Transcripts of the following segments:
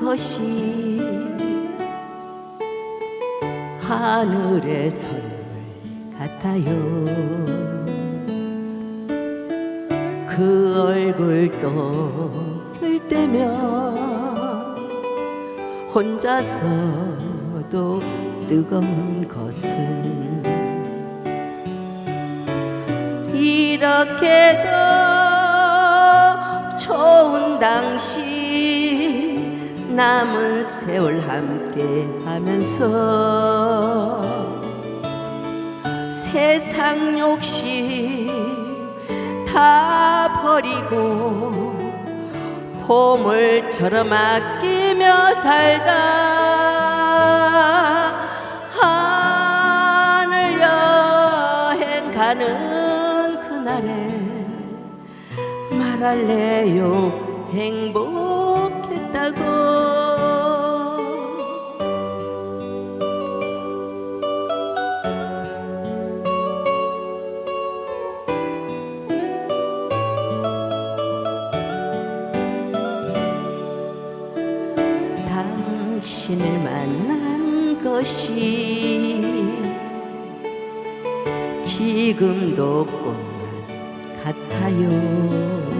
것이 하늘의 선물 같아요. 그 얼굴 떠올 때면 혼자서도 뜨거운 것은 이렇게도 당시 남은 세월 함께 하면서 세상 욕심 다 버리고 보물처럼 아끼며 살다 하늘 여행 가는 그날에 말할래요 행복했다고. 당신을 만난 것이 지금도 꽃만 같아요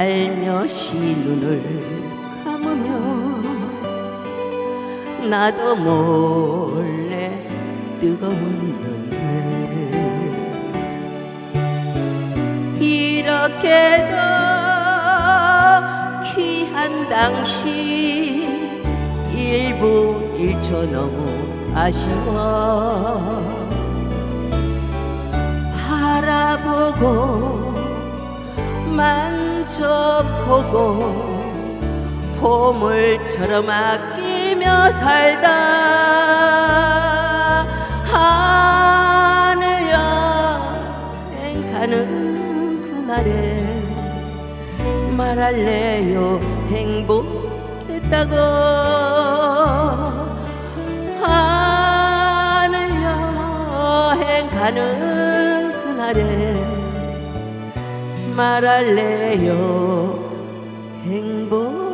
살며시 눈을 감으면 나도 몰래 뜨거운 눈물 이렇게도 귀한 당시 일부 일초 너무 아쉬워. 바라보고 만 져보고 보물처럼 아끼며 살다 하늘 여행 가는 그날에 말할래요 행복했다고. 하늘 여행 가는 그날에 말할래요? 행복.